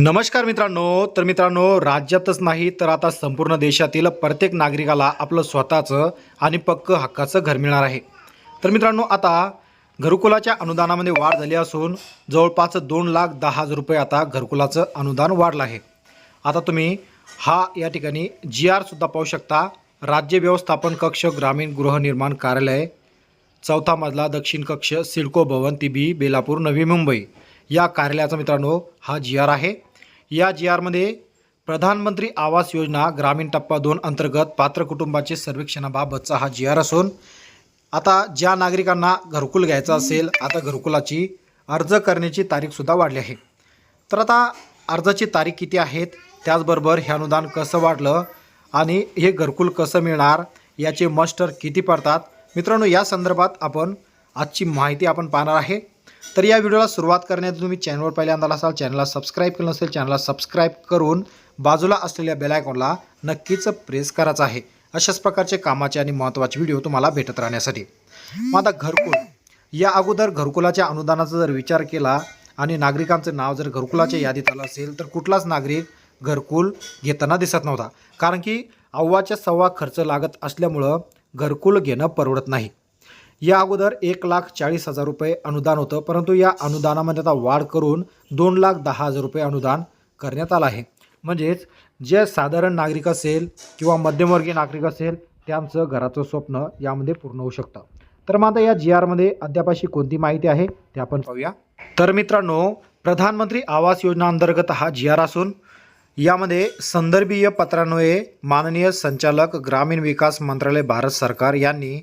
नमस्कार मित्रांनो. तर मित्रांनो राज्यातच नाही तर आता संपूर्ण देशातील प्रत्येक नागरिकाला आपलं स्वतःचं आणि पक्क हक्काचं घर मिळणार आहे. तर मित्रांनो आता घरकुलाच्या अनुदानामध्ये वाढ झाली असून जवळपास दोन लाख दहा हजार रुपये आता घरकुलाचं अनुदान वाढलं आहे. आता तुम्ही हा या ठिकाणी जी आरसुद्धा पाहू शकता. राज्य व्यवस्थापन कक्ष ग्रामीण गृहनिर्माण कार्यालय चौथा मजला दक्षिण कक्ष सिडको भवन तिबी बेलापूर नवी मुंबई. या कार्यालयाचा मित्रांनो हा जी आर आहे. या जी आरमध्ये प्रधानमंत्री आवास योजना ग्रामीण टप्पा दोन अंतर्गत पात्र कुटुंबाचे सर्वेक्षणाबाबतचा हा जी आर असून आता ज्या नागरिकांना घरकुल घ्यायचं असेल आता घरकुलाची अर्ज करण्याची तारीखसुद्धा वाढली आहे. तर आता अर्जाची तारीख किती आहेत त्याचबरोबर हे अनुदान कसं वाढलं आणि हे घरकुल कसं मिळणार याचे मस्टर किती पडतात? मित्रांनो या संदर्भात आपण आजची माहिती आपण पाहणार आहे. तर या व्हिडिओला सुरुवात करण्यात तुम्ही चॅनलवर पहिल्यांदा असाल चॅनलला सबस्क्राईब केलं नसेल चॅनलला सबस्क्राईब करून बाजूला असलेल्या बेल आयकॉनला नक्कीच प्रेस करायचं आहे. अशाच प्रकारचे कामाचे आणि महत्त्वाचे व्हिडिओ तुम्हाला भेटत राहण्यासाठी. मग आता घरकुल. या अगोदर घरकुलाच्या अनुदानाचा जर विचार केला आणि नागरिकांचं नाव जर घरकुलाच्या यादीत आलं असेल तर कुठलाच नागरिक घरकुल घेताना दिसत नव्हता. कारण की अव्वाच्या सव्वा खर्च लागत असल्यामुळं घरकुल घेणं परवडत नाही. या अगोदर एक लाख चाळीस हजार रुपये अनुदान होतं परंतु या अनुदानामध्ये आता वाढ करून दोन लाख दहा हजार रुपये अनुदान करण्यात आलं आहे. म्हणजेच जे साधारण नागरिक असेल किंवा मध्यमवर्गीय नागरिक असेल त्यांचं घराचं स्वप्न यामध्ये पूर्ण होऊ शकतं. तर मग आता या जी आरमध्ये अद्यापाशी कोणती माहिती आहे ते आपण पाहूया. तर मित्रांनो प्रधानमंत्री आवास योजना अंतर्गत हा जी आर असून यामध्ये संदर्भीय पत्रान्वये माननीय संचालक ग्रामीण विकास मंत्रालय भारत सरकार यांनी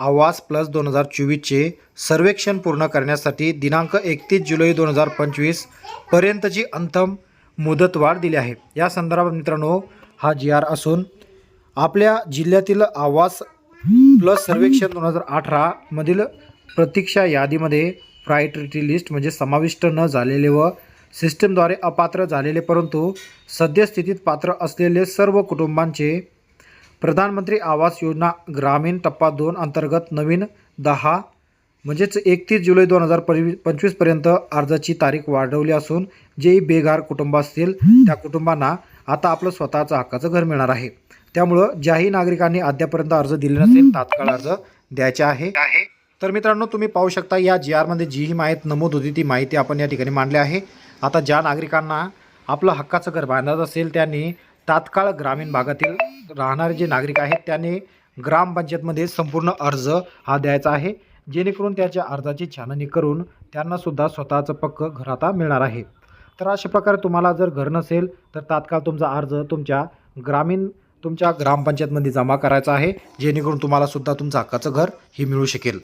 आवास प्लस दोन हजार चोवीसचे सर्वेक्षण पूर्ण करण्यासाठी दिनांक एकतीस जुलै दोन हजार पंचवीस पर्यंतची अंतिम मुदतवाढ दिली आहे. या संदर्भात मित्रांनो हा जी आर असून आपल्या जिल्ह्यातील आवास प्लस सर्वेक्षण दोन हजार अठरामधील प्रतीक्षा यादीमध्ये प्रायोरिटी लिस्ट म्हणजे समाविष्ट न झालेले व सिस्टमद्वारे अपात्र झालेले परंतु सद्यस्थितीत पात्र असलेले सर्व कुटुंबांचे प्रधानमंत्री आवास योजना ग्रामीण टप्पा दोन अंतर्गत नवीन दहा म्हणजेच एकतीस जुलै दोन हजार पंचवीसपर्यंत अर्जाची तारीख वाढवली असून जेही बेघर कुटुंब असतील त्या कुटुंबांना आता आपलं स्वतःचं हक्काचं घर मिळणार आहे. त्यामुळं ज्याही नागरिकांनी अद्यापर्यंत अर्ज दिले नसेल तात्काळ अर्ज द्यायचे आहे. तर मित्रांनो तुम्ही पाहू शकता या जी आरमध्ये जी ही माहिती नमूद होती ती माहिती आपण या ठिकाणी मांडली आहे. आता ज्या नागरिकांना आपलं हक्काचं घर बांधायचं असेल त्यांनी तात्काळ ग्रामीण भागातील राहणारे जे नागरिक आहेत त्याने ग्रामपंचायतमध्ये संपूर्ण अर्ज हा द्यायचा आहे. जेणेकरून त्याच्या अर्जाची छाननी करून त्यांनासुद्धा स्वतःचं पक्क घर आता मिळणार आहे. तर अशा प्रकारे तुम्हाला जर घर नसेल तर तात्काळ तुमचा अर्ज तुमच्या ग्रामीण तुमच्या ग्रामपंचायतमध्ये जमा करायचा आहे. जेणेकरून तुम्हाला सुद्धा तुमचं हक्काचं घर हे मिळू शकेल.